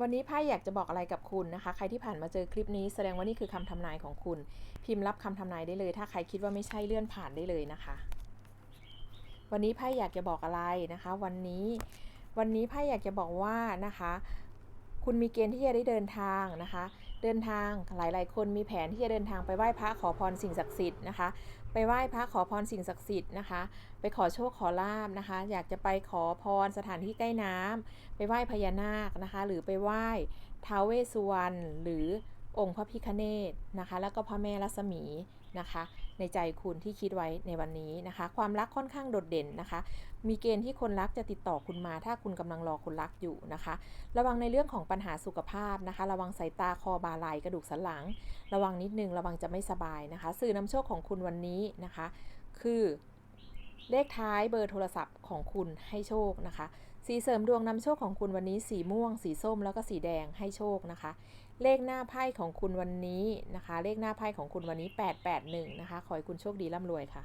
วันนี้ไพ่อยากจะบอกอะไรกับคุณนะคะ ใครที่ผ่านมาเจอคลิปนี้แสดงว่านี่คือคำทำนายของคุณ พิมพ์รับคำทำนายได้เลย ถ้าใครคิดว่าไม่ใช่เลื่อนผ่านได้เลยนะคะ วันนี้ไพ่อยากจะบอกอะไรนะคะ วันนี้วันนี้ไพ่อยากจะบอกว่านะคะ คุณมีเกณฑ์ที่จะได้เดินทางนะคะ เดินทางหลาย ๆ คนมีแผนที่จะเดินทางไปไหว้พระขอพรสิ่งศักดิ์สิทธิ์นะคะ ไปไหว้พระขอพรสิ่งศักดิ์สิทธิ์นะคะ ไปขอโชคขอลาบนะคะ อยากจะไปขอพรสถานที่ใกล้น้ำไปไหว้พญานาคนะคะ หรือไปไหว้ท้าวเวสสุวรรณหรือ องค์พระพิคเนตนะคะ แล้วก็พระแม่รัศมีนะคะ ในใจคุณที่คิดไว้ในวันนี้นะคะ ความรักค่อนข้างโดดเด่นนะคะ มีเกณฑ์ที่คนรักจะติดต่อคุณมา ถ้าคุณกำลังรอคนรักอยู่นะคะ ระวังในเรื่องของปัญหาสุขภาพนะคะ ระวังสายตาคอบาไหลกระดูกสันหลัง ระวังนิดนึงระวังจะไม่สบายนะคะ สื่อนำโชคของคุณวันนี้นะคะ คือ เลขท้ายเบอร์โทรศัพท์ของคุณให้โชคนะคะ สีเสริมดวงนำโชคของคุณวันนี้สีม่วง สีส้มแล้วก็สีแดงให้โชคนะคะ เลขหน้าไพ่ของคุณวันนี้นะคะ เลขหน้าไพ่ของคุณวันนี้ 881 นะคะ ขอให้คุณโชคดีร่ำรวยค่ะ